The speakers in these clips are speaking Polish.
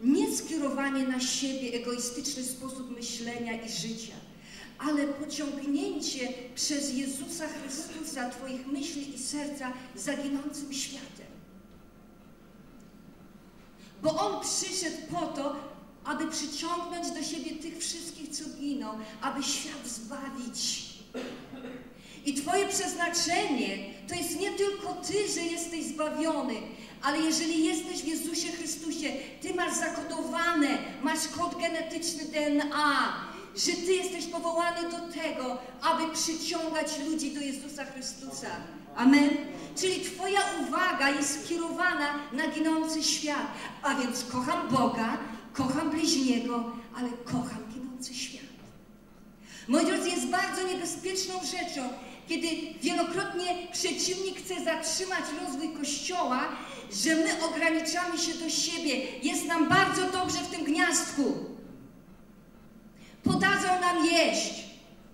Nie skierowanie na siebie, egoistyczny sposób myślenia i życia, ale pociągnięcie przez Jezusa Chrystusa Twoich myśli i serca za ginącym światem. Bo On przyszedł po to, aby przyciągnąć do siebie tych wszystkich, co giną, aby świat zbawić. I Twoje przeznaczenie to jest nie tylko Ty, że jesteś zbawiony, ale jeżeli jesteś w Jezusie Chrystusie, Ty masz zakodowane, masz kod genetyczny DNA, że Ty jesteś powołany do tego, aby przyciągać ludzi do Jezusa Chrystusa. Amen. Czyli Twoja uwaga jest skierowana na ginący świat. A więc kocham Boga, kocham bliźniego, ale kocham ginący świat. Moi drodzy, jest bardzo niebezpieczną rzeczą, kiedy wielokrotnie przeciwnik chce zatrzymać rozwój Kościoła, że my ograniczamy się do siebie. Jest nam bardzo dobrze w tym gniazdku. Podadzą nam jeść,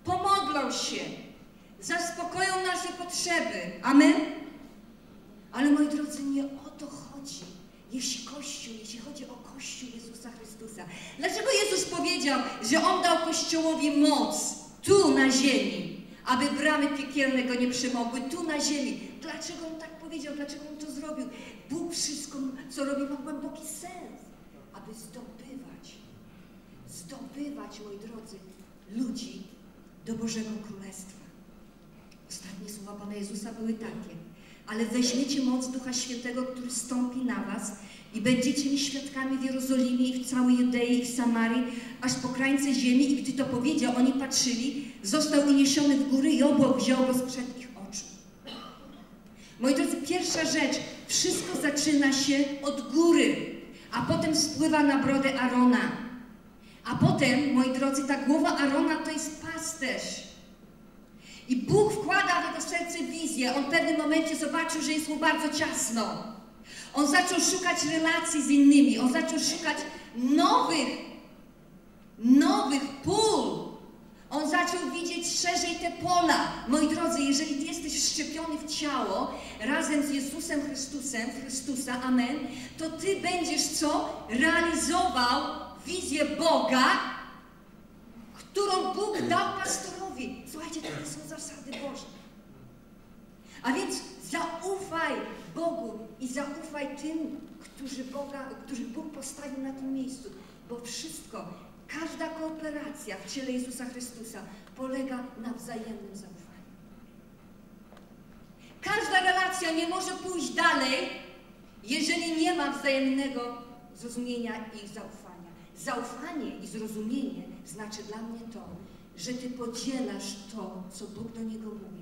pomodlą się, zaspokoją nasze potrzeby. Amen? Ale moi drodzy, nie o to chodzi. Jeśli Kościół, jeśli chodzi o Kościół Jezusa Chrystusa. Dlaczego Jezus powiedział, że On dał Kościołowi moc tu na ziemi, aby bramy piekielne go nie przemogły, tu na ziemi? Dlaczego On tak powiedział? Dlaczego On to zrobił? Bóg wszystko, co robi, ma głęboki sens, aby zdobywać, zdobywać, moi drodzy, ludzi do Bożego Królestwa. Ostatnie słowa Pana Jezusa były takie. Ale weźmiecie moc Ducha Świętego, który stąpi na was i będziecie mi świadkami w Jerozolimie i w całej Judei i w Samarii, aż po krańce ziemi. I gdy to powiedział, oni patrzyli, został uniesiony w góry i obłok wziął go sprzed ich oczu. Moi drodzy, pierwsza rzecz, wszystko zaczyna się od góry, a potem spływa na brodę Arona. A potem, moi drodzy, ta głowa Arona to jest pasterz. I Bóg wkłada w jego serce wizję. On w pewnym momencie zobaczył, że jest mu bardzo ciasno. On zaczął szukać relacji z innymi. On zaczął szukać nowych, nowych pól. On zaczął widzieć szerzej te pola. Moi drodzy, jeżeli Ty jesteś wszczepiony w ciało razem z Jezusem Chrystusem, Chrystusa, amen, to Ty będziesz co? Realizował wizję Boga, którą Bóg dał pastorowi. Słuchajcie, to są zasady Boże. A więc zaufaj Bogu i zaufaj tym, którzy, Boga, którzy Bóg postawił na tym miejscu, bo wszystko, każda kooperacja w ciele Jezusa Chrystusa polega na wzajemnym zaufaniu. Każda relacja nie może pójść dalej, jeżeli nie ma wzajemnego zrozumienia i zaufania. Zaufanie i zrozumienie znaczy dla mnie to, że Ty podzielasz to, co Bóg do Niego mówi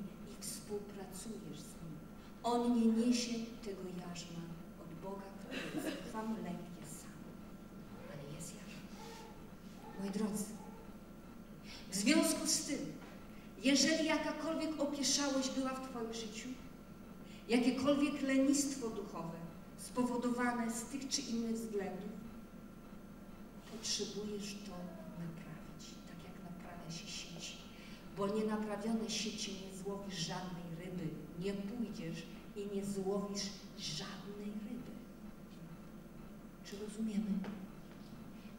współpracujesz z Nim. On nie niesie tego jarzma od Boga, który jest chwamulęknie sam, ale jest jarzmo. Moi drodzy, w związku z tym, jeżeli jakakolwiek opieszałość była w Twoim życiu, jakiekolwiek lenistwo duchowe spowodowane z tych czy innych względów, potrzebujesz to naprawić, tak jak naprawia się sieci. Bo nienaprawione sieci nie złowisz żadnej ryby, nie pójdziesz i nie złowisz żadnej ryby. Czy rozumiemy?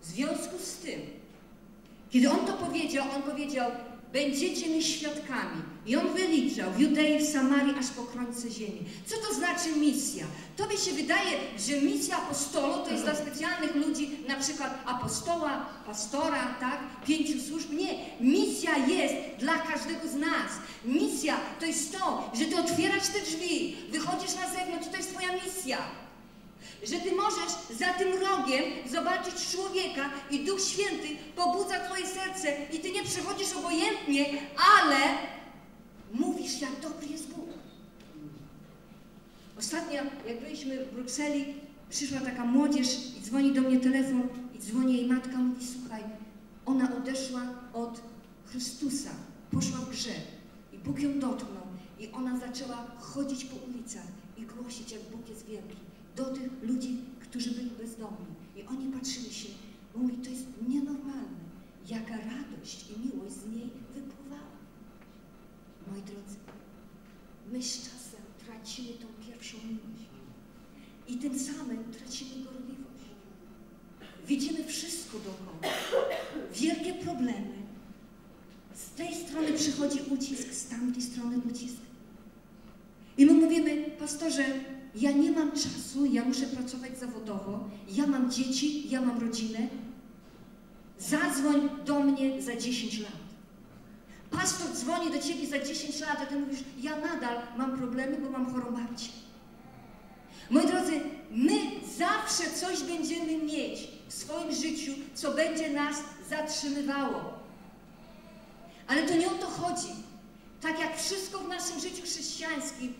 W związku z tym, kiedy on to powiedział, on powiedział, będziecie mi świadkami. I on wyliczał w Judei, w Samarii, aż po krańce ziemi. Co to znaczy misja? Tobie się wydaje, że misja apostolu to jest dla specjalnych ludzi, na przykład apostoła, pastora, tak? Pięciu służb. Nie. Misja jest dla każdego z nas. Misja to jest to, że ty otwierasz te drzwi, wychodzisz na zewnątrz, to jest twoja misja że Ty możesz za tym rogiem zobaczyć człowieka i Duch Święty pobudza Twoje serce i Ty nie przechodzisz obojętnie, ale mówisz, jak dobry jest Bóg. Ostatnio, jak byliśmy w Brukseli, przyszła taka młodzież i dzwoni do mnie telefon i dzwoni jej matka, mówi, słuchaj, ona odeszła od Chrystusa, poszła w grzech i Bóg ją dotknął i ona zaczęła chodzić po ulicach i głosić, jak Bóg jest wielki do tych ludzi, którzy byli bezdomni. I oni patrzyli się, mówili, to jest nienormalne, jaka radość i miłość z niej wypływała. Moi drodzy, my z czasem tracimy tą pierwszą miłość i tym samym tracimy gorliwość. widzimy wszystko dookoła. Wielkie problemy. Z tej strony przychodzi ucisk, z tamtej strony ucisk. I my mówimy, pastorze, ja nie mam czasu, ja muszę pracować zawodowo, ja mam dzieci, ja mam rodzinę. Zadzwoń do mnie za 10 lat. Pastor dzwoni do ciebie za 10 lat, a ty mówisz, ja nadal mam problemy, bo mam chorą babcię. Moi drodzy, my zawsze coś będziemy mieć w swoim życiu, co będzie nas zatrzymywało. Ale to nie o to chodzi. Tak jak wszystko w naszym życiu chrześcijańskim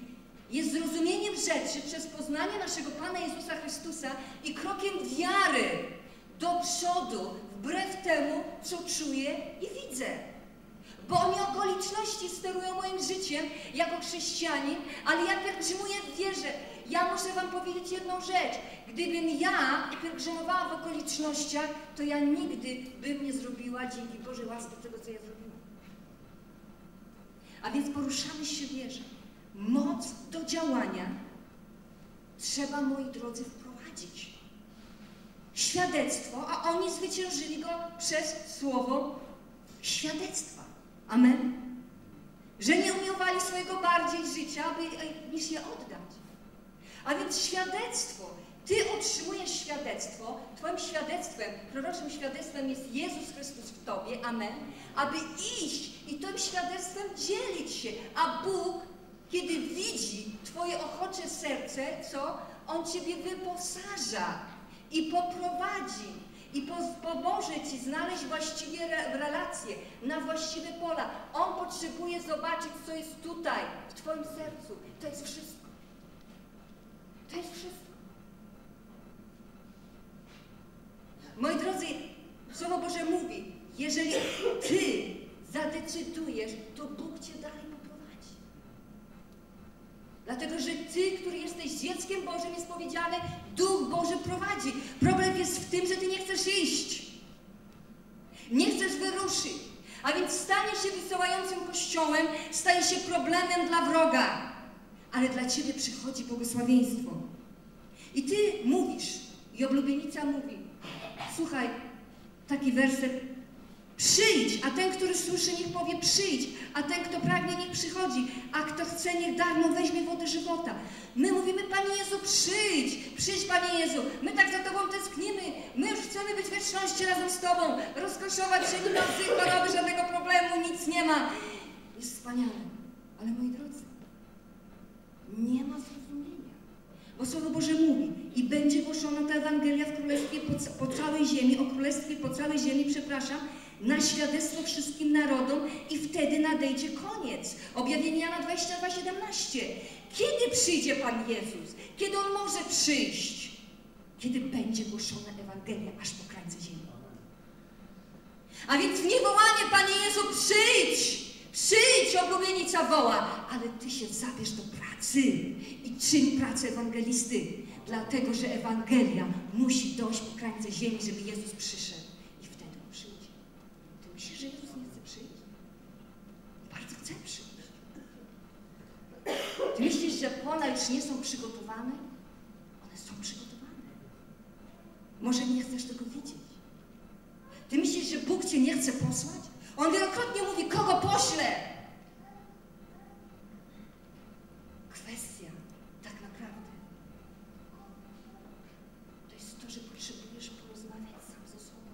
jest zrozumieniem rzeczy przez poznanie naszego Pana Jezusa Chrystusa i krokiem wiary do przodu, wbrew temu, co czuję i widzę. Bo nie okoliczności sterują moim życiem jako chrześcijanin, ale ja pielgrzymuję w wierze. Ja muszę Wam powiedzieć jedną rzecz. Gdybym ja pielgrzymowała w okolicznościach, to ja nigdy bym nie zrobiła dzięki Bożej łasce tego, co ja zrobiłam. A więc poruszamy się w wierze. Moc do działania trzeba, moi drodzy, wprowadzić. Świadectwo, a oni zwyciężyli go przez słowo świadectwa. Amen. Że nie umiłowali swojego bardziej życia, aby, niż je oddać. A więc świadectwo. Ty otrzymujesz świadectwo. Twoim świadectwem, proroczym świadectwem jest Jezus Chrystus w Tobie. Amen. Aby iść i tym świadectwem dzielić się. A Bóg, kiedy widzi Twoje ochocze serce, co? On Ciebie wyposaża i poprowadzi i pomoże Ci znaleźć właściwie re relacje, na właściwe pola. On potrzebuje zobaczyć, co jest tutaj, w Twoim sercu. To jest wszystko. To jest wszystko. Moi drodzy, Słowo Boże mówi, jeżeli Ty zadecydujesz, to Bóg Cię poprowadzi. Dlatego, że Ty, który jesteś dzieckiem Bożym, jest powiedziane, Duch Boży prowadzi. Problem jest w tym, że Ty nie chcesz iść. Nie chcesz wyruszyć. A więc stanie się wysyłającym kościołem, staje się problemem dla wroga. Ale dla Ciebie przychodzi błogosławieństwo. I Ty mówisz, i oblubienica mówi, słuchaj, taki werset, Przyjdź, a ten, który słyszy, niech powie przyjdź, a ten, kto pragnie, niech przychodzi, a kto chce, niech darmo weźmie wodę żywota. My mówimy, Panie Jezu, przyjdź, przyjdź, Panie Jezu, my tak za Tobą tęsknimy, my już chcemy być w wieczności razem z Tobą, rozkoszować się, nie ma choroby, żadnego problemu, nic nie ma. Jest wspaniale, ale moi drodzy, nie ma zrozumienia. Bo Słowo Boże mówi, i będzie głoszona ta Ewangelia w Królestwie po, po całej ziemi, o Królestwie po całej ziemi, przepraszam, na świadectwo wszystkim narodom i wtedy nadejdzie koniec. Objawienie Jana 22:17. Kiedy przyjdzie Pan Jezus? Kiedy On może przyjść? Kiedy będzie głoszona Ewangelia aż po krańce ziemi. A więc nie wołanie, Panie Jezu, przyjdź! Przyjdź, oblubienica woła, ale Ty się zabierz do pracy i czyń pracę ewangelisty, dlatego, że Ewangelia musi dojść po krańce ziemi, żeby Jezus przyszedł. Ty myślisz, że już nie są przygotowane? One są przygotowane. Może nie chcesz tego widzieć. Ty myślisz, że Bóg Cię nie chce posłać? On wielokrotnie mówi, kogo pośle? Kwestia tak naprawdę to jest to, że potrzebujesz porozmawiać sam ze sobą,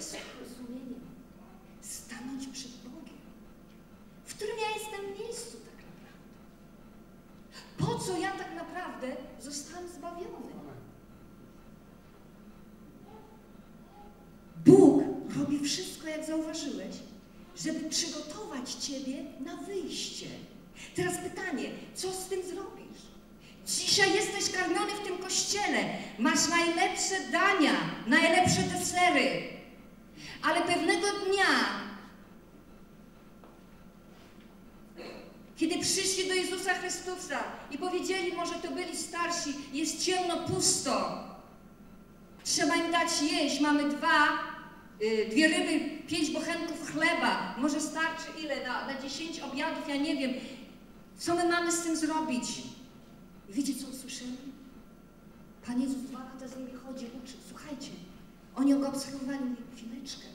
ze zrozumieniem, stanąć przed Bogiem, w którym ja jestem miejscu po co ja tak naprawdę zostałem zbawiony? Bóg robi wszystko, jak zauważyłeś, żeby przygotować Ciebie na wyjście. Teraz pytanie, co z tym zrobisz? Dzisiaj jesteś karmiony w tym kościele, masz najlepsze dania, najlepsze desery, ale pewnego dnia Kiedy przyszli do Jezusa Chrystusa i powiedzieli, może to byli starsi, jest ciemno, pusto. Trzeba im dać jeść. Mamy dwa, dwie ryby, pięć bochenków chleba. Może starczy ile? Na, na dziesięć obiadów, ja nie wiem. Co my mamy z tym zrobić? I wiecie, co usłyszeli? Pan Jezus dwa lata z nimi chodzi, uczy. Słuchajcie, Oni go obserwowali, mówię, chwileczkę.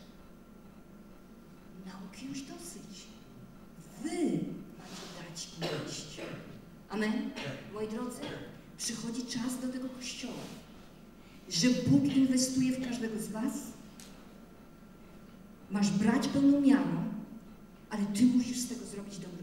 Nauki już dosyć. Wy macie dać im iść. Amen? Moi drodzy, przychodzi czas do tego kościoła, że Bóg inwestuje w każdego z was. Masz brać pełną miarą, ale ty musisz z tego zrobić dobry.